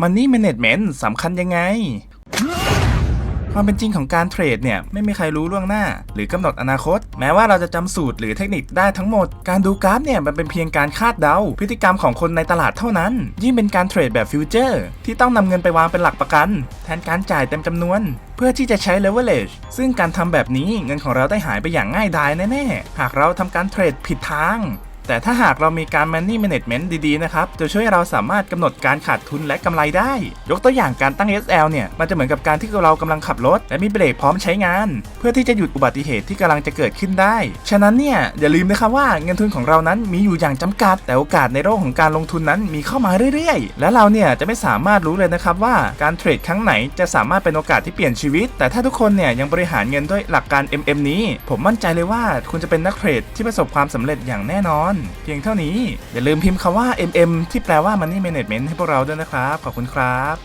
Money Management สำคัญยังไง ความเป็นจริงของการเทรดเนี่ย ไม่มีใครรู้ล่วงหน้า หรือกำหนดอนาคต แม้ว่าเราจะจำสูตรหรือเทคนิคได้ทั้งหมด การดูกราฟเนี่ย มันเป็นเพียงการคาดเดา พฤติกรรมของคนในตลาดเท่านั้น ยิ่งเป็นการเทรดแบบฟิวเจอร์ที่ต้องนำเงินไปวางเป็นหลักประกัน แทนการจ่ายเต็มจำนวนเพื่อที่จะใช้ leverage ซึ่งการทำแบบนี้เงินของเราได้หายไปอย่างง่ายดายแน่ๆ หากเราทำการเทรดผิดทาง แต่ถ้าหากเรามีการ money management ดีๆ นะครับ จะช่วยเราสามารถกำหนดการขาดทุนและกำไรได้ ยกตัวอย่างการตั้ง SL เนี่ย มันจะเหมือนกับการที่เรากำลังขับรถ และมีเบรกพร้อมใช้งาน เพื่อที่จะหยุดอุบัติเหตุที่กำลังจะเกิดขึ้นได้ ฉะนั้นเนี่ย อย่าลืมนะครับว่าเงินทุนของเรานั้นมีอยู่อย่างจำกัด แต่โอกาสในโลกของการลงทุนนั้นมีเข้ามาเรื่อยๆ และเราเนี่ยจะไม่สามารถรู้เลยนะครับว่าการเทรดครั้งไหนจะสามารถเป็นโอกาสที่เปลี่ยนชีวิต แต่ถ้าทุกคนเนี่ยยังบริหารเงินด้วยหลักการ MM นี้ ผมมั่นใจเลยว่าคุณจะเป็นนักเทรดที่ประสบความสำเร็จอย่างแน่นอนเพียงเท่านี้ อย่าลืมพิมพ์คำว่า MM ที่แปลว่า Money Management ให้พวกเราด้วยนะครับ ขอบคุณครับ